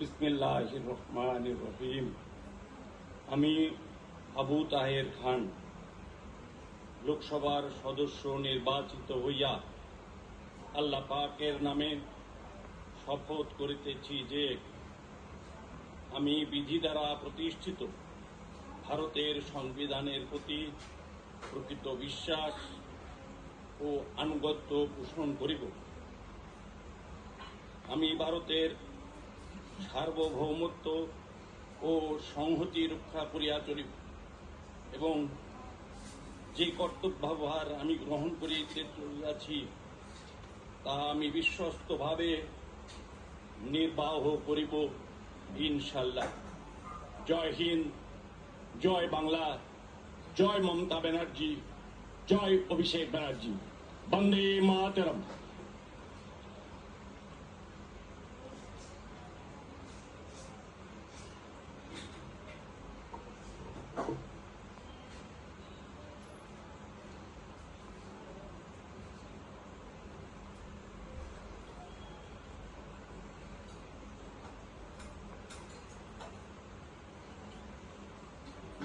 বিসমিল্লাহ রহমান রহিম আমি আবু তাহের খান, লোকসভার সদস্য নির্বাচিত হইয়া আল্লাহ পাকের নামে শপথ করিতেছি যে, আমি বিধি দ্বারা প্রতিষ্ঠিত ভারতের সংবিধানের প্রতি প্রকৃত বিশ্বাস ও আনুগত্য পোষণ করিব। আমি ভারতের সার্বভৌমত্ব ও সংহতি রক্ষা করিয়া চলিব। এবং যে কর্তব্যভার আমি গ্রহণ করিতে চলিয়াছি, তা আমি বিশ্বস্তভাবে নির্বাহ করিব ইনশাল্লাহ জয় হিন্দ, জয় বাংলা, জয় মমতা ব্যানার্জি, জয় অভিষেক ব্যানার্জি। বন্দে মাতরম।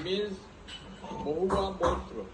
means Moura Monstro.